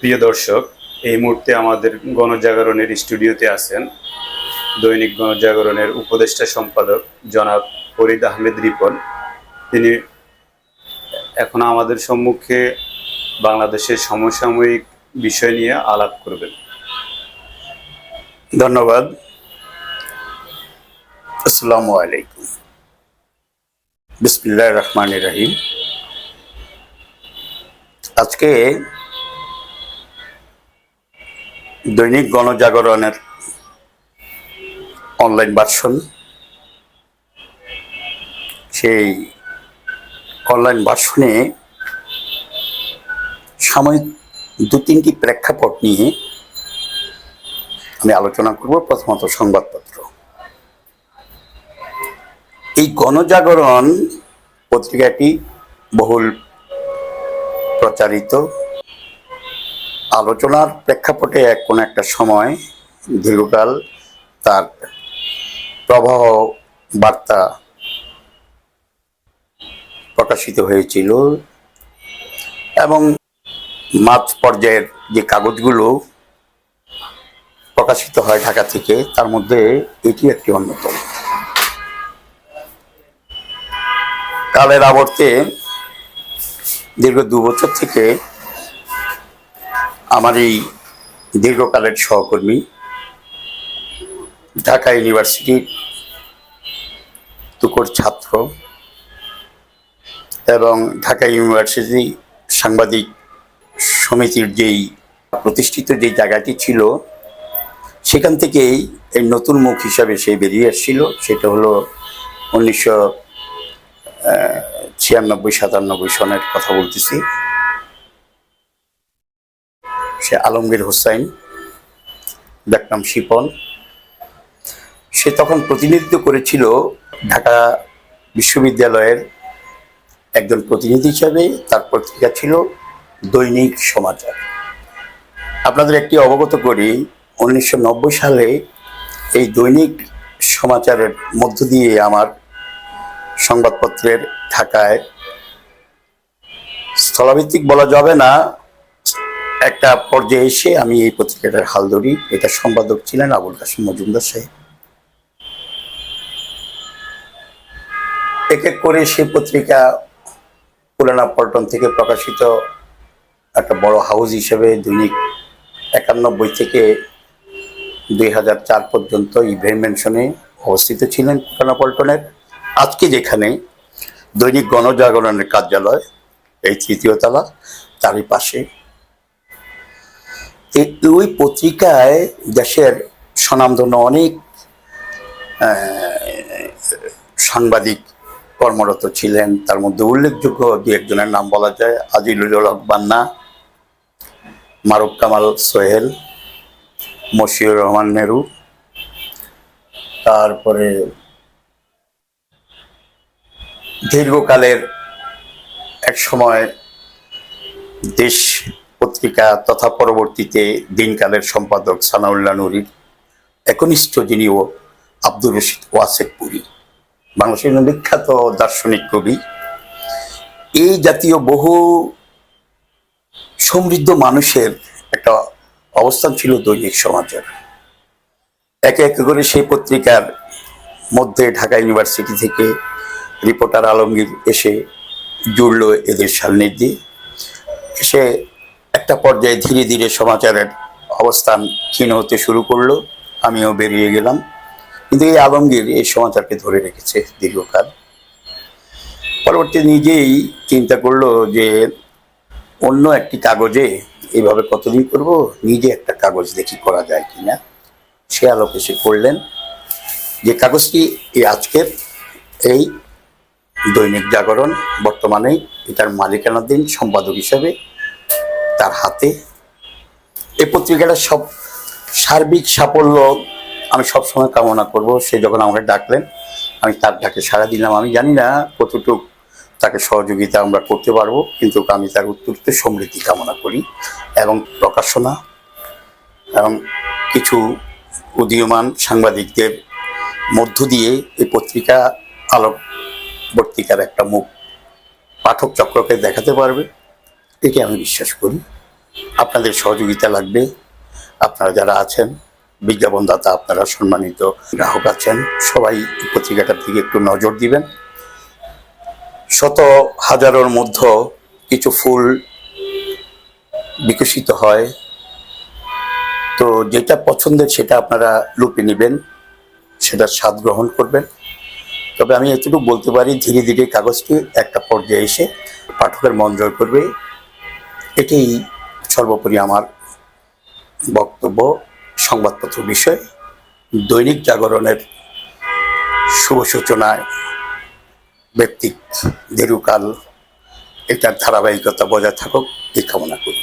প্রিয় দর্শক, এই মুহূর্তে আমাদের গণজাগরণের স্টুডিওতে আছেন দৈনিক গণজাগরণের উপদেষ্টা সম্পাদক জনাব ফরিদ আহমেদ রিপন। তিনি এখন আমাদের সম্মুখে বাংলাদেশের সমসাময়িক বিষয় নিয়ে আলাপ করবেন। ধন্যবাদ। আসসালামু আলাইকুম। বিসমিল্লাহ রহমান রাহিম। আজকে দৈনিক গণজাগরণের অনলাইন ভার্সন সেই অনলাইন ভার্সনে সাময়িক দু তিনটি প্রেক্ষাপট নিয়ে আমি আলোচনা করব, প্রথমত সংবাদপত্র। এই গণজাগরণ পত্রিকাটি বহুল প্রচারিত। আলোচনার প্রেক্ষাপটে এক কোনো একটা সময় দীর্ঘকাল তার প্রবাহ বার্তা প্রকাশিত হয়েছিল এবং মাঝ পর্যায়ের যে কাগজগুলো প্রকাশিত হয় ঢাকা থেকে, তার মধ্যে এটি একটি অন্যতম। কালের আবর্তে দীর্ঘ দু বছর থেকে আমার এই দীর্ঘকালের সহকর্মী ঢাকা ইউনিভার্সিটির তুকর ছাত্র এবং ঢাকা ইউনিভার্সিটি সাংবাদিক সমিতির যেই প্রতিষ্ঠিত যে জায়গাটি ছিল, সেখান থেকেই এই নতুন মুখ হিসাবে সে বেরিয়ে এসেছিল সেটা হলো উনিশশো ছিয়ানব্বই সাতানব্বই সনের কথা বলতেছি। সে আলমগীর হোসাইন ডাকনাম শিপন। সে তখন প্রতিনিধিত্ব করেছিল ঢাকা বিশ্ববিদ্যালয়ের একজন প্রতিনিধি হিসাবে, তার পত্রিকা ছিল দৈনিক সমাচার। আপনাদের একটি অবগত করি, উনিশশো নব্বই সালে এই দৈনিক সমাচারের মধ্য দিয়ে আমার সংবাদপত্রের ঢাকায় স্থলাভিত্তিক বলা যাবে না একটা পর্যায়ে এসে আমি এই পত্রিকাটার হাল ধরি। এটা সম্পাদক ছিলেন আবুল কাসিম মজুমদার সাহেব। এক এক করে সেই পত্রিকা পুরানা পল্টন থেকে প্রকাশিত একটা বড় হাউস হিসেবে দৈনিক একানব্বই থেকে দুই চার পর্যন্ত ইব্রাহিম মেনশনে অবস্থিত ছিলেন পুরানা পল্টনের। আজকে যেখানে দৈনিক গণজাগরণের কার্যালয়, এই তৃতীয়তলা তারই পাশে ওই পত্রিকায় দেশের স্বনামধন্য অনেক সাংবাদিক কর্মরত ছিলেন। তার মধ্যে উল্লেখযোগ্য দু একজনের নাম বলা যায় আজিলুল হক বান্না, মারুফ কামাল সোহেল, মশিউর রহমান নেহরু। তারপরে দীর্ঘকালের এক সময় দেশ পত্রিকা তথা পরবর্তীতে দিনকালের সম্পাদক সানাউল্লাহ নুরির একনিষ্ঠ যিনিও আব্দুর রশিদ ওয়াসেক পুরী, বাংলাদেশের বিখ্যাত দার্শনিক কবি। এই জাতীয় বহু সমৃদ্ধ মানুষের একটা অবস্থান ছিল দৈনিক সমাজের। একে একে করে সেই পত্রিকার মধ্যে ঢাকা ইউনিভার্সিটি থেকে রিপোর্টার আলমগীর এসে জুড়ল এদের সামনের দিয়ে এসে একটা পর্যায়ে ধীরে ধীরে সমাচারের অবস্থান ক্ষীণ হতে শুরু করল, আমিও বেরিয়ে গেলাম। কিন্তু এই আলমগীর এই সমাচারকে ধরে রেখেছে দীর্ঘকাল। পরবর্তী নিজেই চিন্তা করল যে, অন্য একটি কাগজে এইভাবে কতদিন করব? নিজে একটা কাগজ দেখি করা যায় কিনা। সে আলোকে সে করলেন যে, কাগজটি এই আজকের এই দৈনিক জাগরণ, বর্তমানে এটার মালিকানাধীন সম্পাদক হিসাবে তার হাতে। এই পত্রিকাটা সব সার্বিক সাফল্য আমি সবসময় কামনা করব। সে যখন আমাকে ডাকলেন, আমি তার ডাকে সাড়া দিলাম। আমি জানি না কতটুকু তাকে সহযোগিতা আমরা করতে পারব, কিন্তু আমি তার উত্তরিত সমৃদ্ধি কামনা করি এবং প্রকাশনা এবং কিছু উদীয়মান সাংবাদিকদের মধ্য দিয়ে এই পত্রিকা আলোকবর্তিকার একটা মুখ পাঠক চক্রকে দেখাতে পারবে। এটি আমি বিশ্বাস করি। আপনাদের সহযোগিতা লাগবে। আপনারা যারা আছেন বিজ্ঞাপনদাতা আপনারা সম্মানিত গ্রাহক আছেন, সবাই পত্রিকাটার দিকে একটু নজর দিবেন। শত হাজারের মধ্যে কিছু ফুল বিকশিত হয়। তো যেটা পছন্দের সেটা আপনারা লুপে নেবেন, সেটা স্বাদ গ্রহণ করবেন। তবে আমি এতটুকু বলতে পারি, ধীরে ধীরে কাগজটি একটা পর্যায়ে এসে পাঠকের মন জয় করবে। এটাই সর্বোপরি আমার বক্তব্য, সংবাদপত্র বিষয়। দৈনিক জাগরণের শুভ সূচনায় ব্যক্তিক দীর্ঘকাল এটার ধারাবাহিকতা বজায় থাকুক, এই কামনা করি।